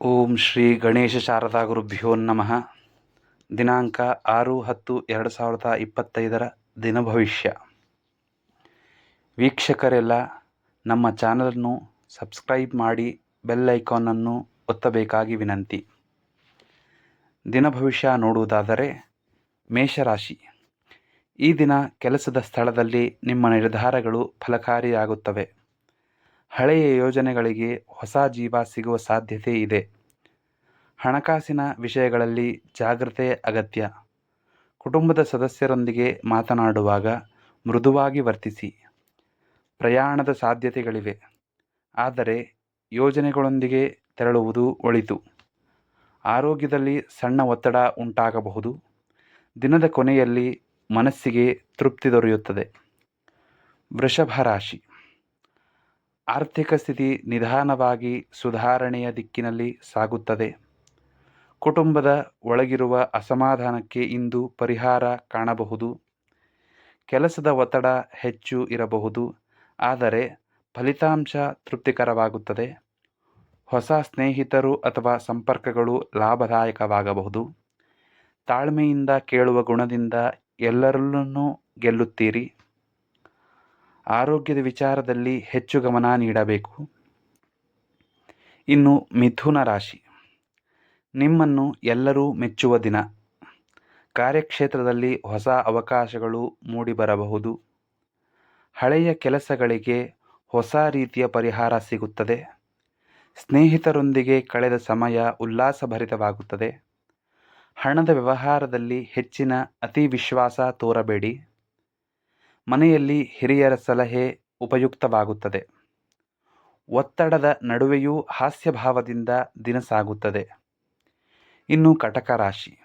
ಓಂ ಶ್ರೀ ಗಣೇಶ ಶಾರದಾ ಗುರುಭ್ಯೋ ನಮಃ. ದಿನಾಂಕ ಆರು ಹತ್ತು ಎರಡು ಸಾವಿರದ ಇಪ್ಪತ್ತೈದರ ದಿನ ಭವಿಷ್ಯ. ವೀಕ್ಷಕರೆಲ್ಲ, ನಮ್ಮ ಚಾನಲನ್ನು ಸಬ್ಸ್ಕ್ರೈಬ್ ಮಾಡಿ ಬೆಲ್ ಐಕಾನನ್ನು ಒತ್ತಬೇಕಾಗಿ ವಿನಂತಿ. ದಿನ ಭವಿಷ್ಯ ನೋಡುವುದಾದರೆ ಮೇಷರಾಶಿ. ಈ ದಿನ ಕೆಲಸದ ಸ್ಥಳದಲ್ಲಿ ನಿಮ್ಮ ನಿರ್ಧಾರಗಳು ಫಲಕಾರಿಯಾಗುತ್ತವೆ. ಹಳೆಯ ಯೋಜನೆಗಳಿಗೆ ಹೊಸ ಜೀವ ಸಿಗುವ ಸಾಧ್ಯತೆ ಇದೆ. ಹಣಕಾಸಿನ ವಿಷಯಗಳಲ್ಲಿ ಜಾಗ್ರತೆ ಅಗತ್ಯ. ಕುಟುಂಬದ ಸದಸ್ಯರೊಂದಿಗೆ ಮಾತನಾಡುವಾಗ ಮೃದುವಾಗಿ ವರ್ತಿಸಿ. ಪ್ರಯಾಣದ ಸಾಧ್ಯತೆಗಳಿವೆ. ಆದರೆ ಯೋಜನೆಗಳೊಂದಿಗೆ ತೆರಳುವುದು ಒಳಿತು. ಆರೋಗ್ಯದಲ್ಲಿ ಸಣ್ಣ ಒತ್ತಡ ಉಂಟಾಗಬಹುದು. ದಿನದ ಕೊನೆಯಲ್ಲಿ ಮನಸ್ಸಿಗೆ ತೃಪ್ತಿ ದೊರೆಯುತ್ತದೆ. ವೃಷಭ ರಾಶಿ. ಆರ್ಥಿಕ ಸ್ಥಿತಿ ನಿಧಾನವಾಗಿ ಸುಧಾರಣೆಯ ದಿಕ್ಕಿನಲ್ಲಿ ಸಾಗುತ್ತದೆ. ಕುಟುಂಬದ ಒಳಗಿರುವ ಅಸಮಾಧಾನಕ್ಕೆ ಇಂದು ಪರಿಹಾರ ಕಾಣಬಹುದು. ಕೆಲಸದ ಒತ್ತಡ ಹೆಚ್ಚು ಇರಬಹುದು. ಆದರೆ ಫಲಿತಾಂಶ ತೃಪ್ತಿಕರವಾಗುತ್ತದೆ. ಹೊಸ ಸ್ನೇಹಿತರು ಅಥವಾ ಸಂಪರ್ಕಗಳು ಲಾಭದಾಯಕವಾಗಬಹುದು. ತಾಳ್ಮೆಯಿಂದ ಕೇಳುವ ಗುಣದಿಂದ ಎಲ್ಲರಲ್ಲೂ ಗೆಲ್ಲುತ್ತೀರಿ. ಆರೋಗ್ಯದ ವಿಚಾರದಲ್ಲಿ ಹೆಚ್ಚು ಗಮನ ನೀಡಬೇಕು. ಇನ್ನು ಮಿಥುನ ರಾಶಿ. ನಿಮ್ಮನ್ನು ಎಲ್ಲರೂ ಮೆಚ್ಚುವ ದಿನ. ಕಾರ್ಯಕ್ಷೇತ್ರದಲ್ಲಿ ಹೊಸ ಅವಕಾಶಗಳು ಮೂಡಿಬರಬಹುದು. ಹಳೆಯ ಕೆಲಸಗಳಿಗೆ ಹೊಸ ರೀತಿಯ ಪರಿಹಾರ ಸಿಗುತ್ತದೆ. ಸ್ನೇಹಿತರೊಂದಿಗೆ ಕಳೆದ ಸಮಯ ಉಲ್ಲಾಸಭರಿತವಾಗುತ್ತದೆ. ಹಣದ ವ್ಯವಹಾರದಲ್ಲಿ ಹೆಚ್ಚಿನ ಅತಿ ವಿಶ್ವಾಸ ತೋರಬೇಡಿ. ಮನೆಯಲ್ಲಿ ಹಿರಿಯರ ಸಲಹೆ ಉಪಯುಕ್ತವಾಗುತ್ತದೆ. ಒತ್ತಡದ ನಡುವೆಯೂ ಹಾಸ್ಯಭಾವದಿಂದ ದಿನ ಸಾಗುತ್ತದೆ. ಇನ್ನು ಕಟಕ ರಾಶಿ.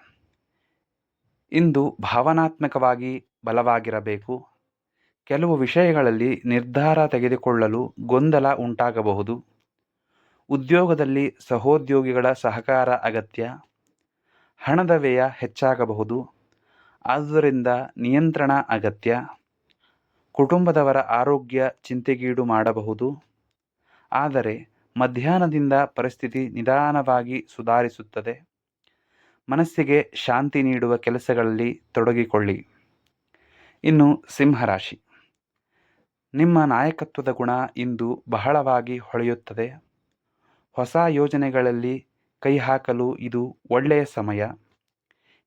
ಇಂದು ಭಾವನಾತ್ಮಕವಾಗಿ ಬಲವಾಗಿರಬೇಕು. ಕೆಲವು ವಿಷಯಗಳಲ್ಲಿ ನಿರ್ಧಾರ ತೆಗೆದುಕೊಳ್ಳಲು ಗೊಂದಲ ಉಂಟಾಗಬಹುದು. ಉದ್ಯೋಗದಲ್ಲಿ ಸಹೋದ್ಯೋಗಿಗಳ ಸಹಕಾರ ಅಗತ್ಯ. ಹಣದ ವ್ಯಯ ಹೆಚ್ಚಾಗಬಹುದು. ಆದ್ದರಿಂದ ನಿಯಂತ್ರಣ ಅಗತ್ಯ. ಕುಟುಂಬದವರ ಆರೋಗ್ಯ ಚಿಂತೆಗೀಡು ಮಾಡಬಹುದು. ಆದರೆ ಮಧ್ಯಾಹ್ನದಿಂದ ಪರಿಸ್ಥಿತಿ ನಿಧಾನವಾಗಿ ಸುಧಾರಿಸುತ್ತದೆ. ಮನಸ್ಸಿಗೆ ಶಾಂತಿ ನೀಡುವ ಕೆಲಸಗಳಲ್ಲಿ ತೊಡಗಿಕೊಳ್ಳಿ. ಇನ್ನು ಸಿಂಹರಾಶಿ. ನಿಮ್ಮ ನಾಯಕತ್ವದ ಗುಣ ಇಂದು ಬಹಳವಾಗಿ ಹೊಳೆಯುತ್ತದೆ. ಹೊಸ ಯೋಜನೆಗಳಲ್ಲಿ ಕೈ ಹಾಕಲು ಇದು ಒಳ್ಳೆಯ ಸಮಯ.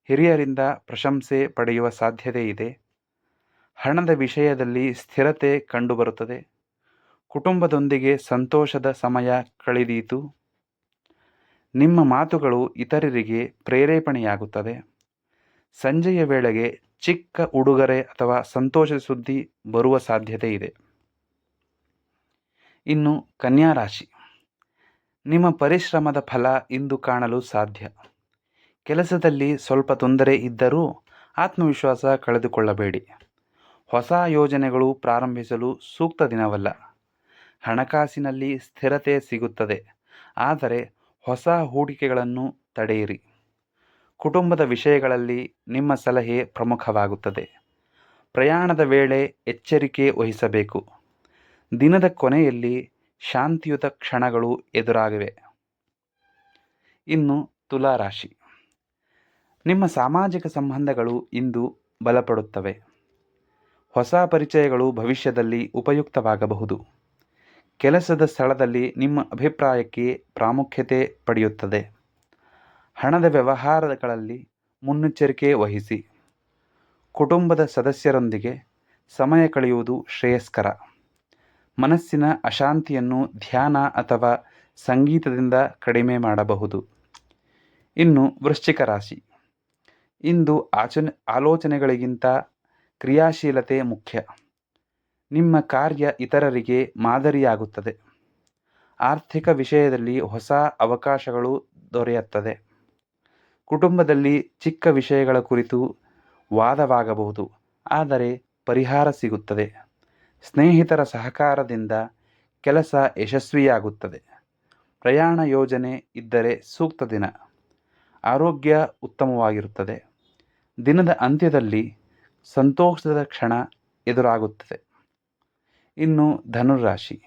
ಹಿರಿಯರಿಂದ ಪ್ರಶಂಸೆ ಪಡೆಯುವ ಸಾಧ್ಯತೆ ಇದೆ. ಹಣದ ವಿಷಯದಲ್ಲಿ ಸ್ಥಿರತೆ ಕಂಡುಬರುತ್ತದೆ. ಕುಟುಂಬದೊಂದಿಗೆ ಸಂತೋಷದ ಸಮಯ ಕಳೆದೀತು. ನಿಮ್ಮ ಮಾತುಗಳು ಇತರರಿಗೆ ಪ್ರೇರೇಪಣೆಯಾಗುತ್ತದೆ. ಸಂಜೆಯ ವೇಳೆಗೆ ಚಿಕ್ಕ ಉಡುಗೊರೆ ಅಥವಾ ಸಂತೋಷದ ಸುದ್ದಿ ಬರುವ ಸಾಧ್ಯತೆ ಇದೆ. ಇನ್ನು ಕನ್ಯಾ ರಾಶಿ. ನಿಮ್ಮ ಪರಿಶ್ರಮದ ಫಲ ಇಂದು ಕಾಣಲು ಸಾಧ್ಯ. ಕೆಲಸದಲ್ಲಿ ಸ್ವಲ್ಪ ತೊಂದರೆ ಇದ್ದರೂ ಆತ್ಮವಿಶ್ವಾಸ ಕಳೆದುಕೊಳ್ಳಬೇಡಿ. ಹೊಸ ಯೋಜನೆಗಳು ಪ್ರಾರಂಭಿಸಲು ಸೂಕ್ತ ದಿನವಲ್ಲ. ಹಣಕಾಸಿನಲ್ಲಿ ಸ್ಥಿರತೆ ಸಿಗುತ್ತದೆ. ಆದರೆ ಹೊಸ ಹೂಡಿಕೆಗಳನ್ನು ತಡೆಯಿರಿ. ಕುಟುಂಬದ ವಿಷಯಗಳಲ್ಲಿ ನಿಮ್ಮ ಸಲಹೆ ಪ್ರಮುಖವಾಗುತ್ತದೆ. ಪ್ರಯಾಣದ ವೇಳೆ ಎಚ್ಚರಿಕೆ ವಹಿಸಬೇಕು. ದಿನದ ಕೊನೆಯಲ್ಲಿ ಶಾಂತಿಯುತ ಕ್ಷಣಗಳು ಎದುರಾಗಿವೆ. ಇನ್ನು ತುಲಾರಾಶಿ. ನಿಮ್ಮ ಸಾಮಾಜಿಕ ಸಂಬಂಧಗಳು ಇಂದು ಬಲಪಡುತ್ತವೆ. ಹೊಸ ಪರಿಚಯಗಳು ಭವಿಷ್ಯದಲ್ಲಿ ಉಪಯುಕ್ತವಾಗಬಹುದು. ಕೆಲಸದ ಸ್ಥಳದಲ್ಲಿ ನಿಮ್ಮ ಅಭಿಪ್ರಾಯಕ್ಕೆ ಪ್ರಾಮುಖ್ಯತೆ ಪಡೆಯುತ್ತದೆ. ಹಣದ ವ್ಯವಹಾರಗಳಲ್ಲಿ ಮುನ್ನೆಚ್ಚರಿಕೆ ವಹಿಸಿ. ಕುಟುಂಬದ ಸದಸ್ಯರೊಂದಿಗೆ ಸಮಯ ಕಳೆಯುವುದು ಶ್ರೇಯಸ್ಕರ. ಮನಸ್ಸಿನ ಅಶಾಂತಿಯನ್ನು ಧ್ಯಾನ ಅಥವಾ ಸಂಗೀತದಿಂದ ಕಡಿಮೆ ಮಾಡಬಹುದು. ಇನ್ನು ವೃಶ್ಚಿಕ ರಾಶಿ. ಇಂದು ಆಚನೆ, ಆಲೋಚನೆಗಳಿಗಿಂತ ಕ್ರಿಯಾಶೀಲತೆ ಮುಖ್ಯ. ನಿಮ್ಮ ಕಾರ್ಯ ಇತರರಿಗೆ ಮಾದರಿಯಾಗುತ್ತದೆ. ಆರ್ಥಿಕ ವಿಷಯದಲ್ಲಿ ಹೊಸ ಅವಕಾಶಗಳು ದೊರೆಯುತ್ತದೆ. ಕುಟುಂಬದಲ್ಲಿ ಚಿಕ್ಕ ವಿಷಯಗಳ ಕುರಿತು ವಾದವಾಗಬಹುದು, ಆದರೆ ಪರಿಹಾರ ಸಿಗುತ್ತದೆ. ಸ್ನೇಹಿತರ ಸಹಕಾರದಿಂದ ಕೆಲಸ ಯಶಸ್ವಿಯಾಗುತ್ತದೆ. ಪ್ರಯಾಣ ಯೋಜನೆ ಇದ್ದರೆ ಸೂಕ್ತ ದಿನ. ಆರೋಗ್ಯ ಉತ್ತಮವಾಗಿರುತ್ತದೆ. ದಿನದ ಅಂತ್ಯದಲ್ಲಿ ಸಂತೋಷದ ಕ್ಷಣ ಎದುರಾಗುತ್ತದೆ. ಇನ್ನು ಧನುರಾಶಿ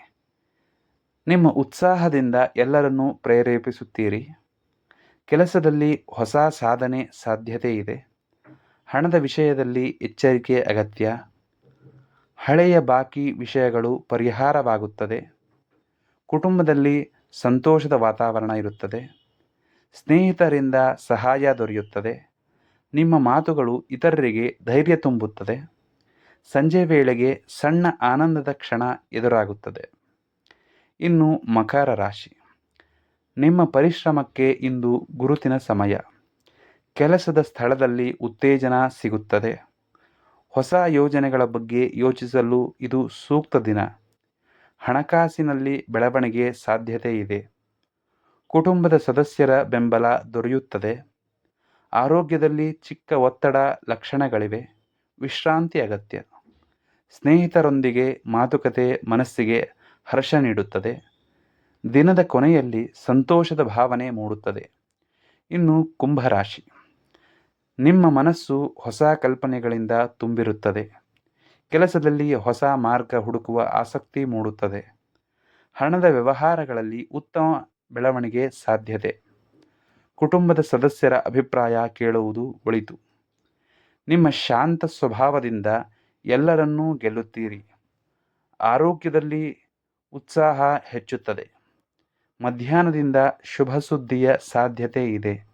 ನಿಮ್ಮ ಉತ್ಸಾಹದಿಂದ ಎಲ್ಲರನ್ನೂ ಪ್ರೇರೇಪಿಸುತ್ತೀರಿ. ಕೆಲಸದಲ್ಲಿ ಹೊಸ ಸಾಧನೆ ಸಾಧ್ಯತೆ ಇದೆ. ಹಣದ ವಿಷಯದಲ್ಲಿ ಎಚ್ಚರಿಕೆ ಅಗತ್ಯ. ಹಳೆಯ ಬಾಕಿ ವಿಷಯಗಳು ಪರಿಹಾರವಾಗುತ್ತದೆ. ಕುಟುಂಬದಲ್ಲಿ ಸಂತೋಷದ ವಾತಾವರಣ ಇರುತ್ತದೆ. ಸ್ನೇಹಿತರಿಂದ ಸಹಾಯ ದೊರೆಯುತ್ತದೆ. ನಿಮ್ಮ ಮಾತುಗಳು ಇತರರಿಗೆ ಧೈರ್ಯ ತುಂಬುತ್ತದೆ. ಸಂಜೆ ವೇಳೆಗೆ ಸಣ್ಣ ಆನಂದದ ಕ್ಷಣ ಎದುರಾಗುತ್ತದೆ. ಇನ್ನು ಮಕರ ರಾಶಿ. ನಿಮ್ಮ ಪರಿಶ್ರಮಕ್ಕೆ ಇಂದು ಗುರುತಿನ ಸಮಯ. ಕೆಲಸದ ಸ್ಥಳದಲ್ಲಿ ಉತ್ತೇಜನ ಸಿಗುತ್ತದೆ. ಹೊಸ ಯೋಜನೆಗಳ ಬಗ್ಗೆ ಯೋಚಿಸಲು ಇದು ಸೂಕ್ತ ದಿನ. ಹಣಕಾಸಿನಲ್ಲಿ ಬೆಳವಣಿಗೆ ಸಾಧ್ಯತೆ ಇದೆ. ಕುಟುಂಬದ ಸದಸ್ಯರ ಬೆಂಬಲ ದೊರೆಯುತ್ತದೆ. ಆರೋಗ್ಯದಲ್ಲಿ ಚಿಕ್ಕ ಒತ್ತಡ ಲಕ್ಷಣಗಳಿವೆ. ವಿಶ್ರಾಂತಿ ಅಗತ್ಯ. ಸ್ನೇಹಿತರೊಂದಿಗೆ ಮಾತುಕತೆ ಮನಸ್ಸಿಗೆ ಹರ್ಷ ನೀಡುತ್ತದೆ. ದಿನದ ಕೊನೆಯಲ್ಲಿ ಸಂತೋಷದ ಭಾವನೆ ಮೂಡುತ್ತದೆ. ಇನ್ನು ಕುಂಭರಾಶಿ. ನಿಮ್ಮ ಮನಸ್ಸು ಹೊಸ ಕಲ್ಪನೆಗಳಿಂದ ತುಂಬಿರುತ್ತದೆ. ಕೆಲಸದಲ್ಲಿ ಹೊಸ ಮಾರ್ಗ ಹುಡುಕುವ ಆಸಕ್ತಿ ಮೂಡುತ್ತದೆ. ಹಣದ ವ್ಯವಹಾರಗಳಲ್ಲಿ ಉತ್ತಮ ಬೆಳವಣಿಗೆ ಸಾಧ್ಯತೆ. ಕುಟುಂಬದ ಸದಸ್ಯರ ಅಭಿಪ್ರಾಯ ಕೇಳುವುದು ಒಳಿತು. ನಿಮ್ಮ ಶಾಂತ ಸ್ವಭಾವದಿಂದ ಎಲ್ಲರನ್ನೂ ಗೆಲ್ಲುತ್ತೀರಿ. ಆರೋಗ್ಯದಲ್ಲಿ ಉತ್ಸಾಹ ಹೆಚ್ಚುತ್ತದೆ. ಮಧ್ಯಾಹ್ನದಿಂದ ಶುಭ ಸುದ್ದಿಯ ಸಾಧ್ಯತೆ ಇದೆ.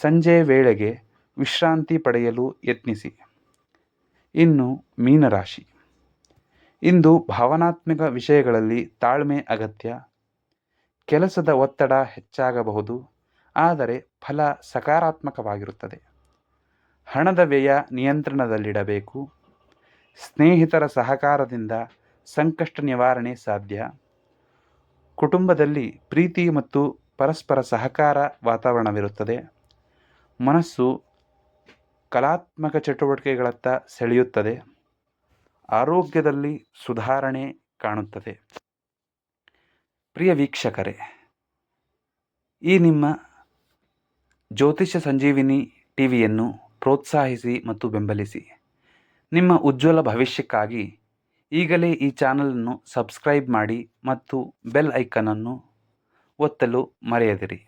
ಸಂಜೆ ವೇಳೆಗೆ ವಿಶ್ರಾಂತಿ ಪಡೆಯಲು ಯತ್ನಿಸಿ. ಇನ್ನು ಮೀನರಾಶಿ. ಇಂದು ಭಾವನಾತ್ಮಕ ವಿಷಯಗಳಲ್ಲಿ ತಾಳ್ಮೆ ಅಗತ್ಯ. ಕೆಲಸದ ಒತ್ತಡ ಹೆಚ್ಚಾಗಬಹುದು. ಆದರೆ ಫಲ ಸಕಾರಾತ್ಮಕವಾಗಿರುತ್ತದೆ. ಹಣದ ವ್ಯಯ ನಿಯಂತ್ರಣದಲ್ಲಿಡಬೇಕು. ಸ್ನೇಹಿತರ ಸಹಕಾರದಿಂದ ಸಂಕಷ್ಟ ನಿವಾರಣೆ ಸಾಧ್ಯ. ಕುಟುಂಬದಲ್ಲಿ ಪ್ರೀತಿ ಮತ್ತು ಪರಸ್ಪರ ಸಹಕಾರ ವಾತಾವರಣವಿರುತ್ತದೆ. ಮನಸ್ಸು ಕಲಾತ್ಮಕ ಚಟುವಟಿಕೆಗಳತ್ತ ಸೆಳೆಯುತ್ತದೆ. ಆರೋಗ್ಯದಲ್ಲಿ ಸುಧಾರಣೆ ಕಾಣುತ್ತದೆ. ಪ್ರಿಯ ವೀಕ್ಷಕರೇ, ಈ ನಿಮ್ಮ ಜ್ಯೋತಿಷ ಸಂಜೀವಿನಿ ಟಿವಿಯನ್ನು ಪ್ರೋತ್ಸಾಹಿಸಿ ಮತ್ತು ಬೆಂಬಲಿಸಿ. ನಿಮ್ಮ ಉಜ್ವಲ ಭವಿಷ್ಯಕ್ಕಾಗಿ ಈಗಲೇ ಈ ಚಾನಲನ್ನು ಸಬ್ಸ್ಕ್ರೈಬ್ ಮಾಡಿ ಮತ್ತು ಬೆಲ್ ಐಕನನ್ನು ಒತ್ತಲು ಮರೆಯದಿರಿ.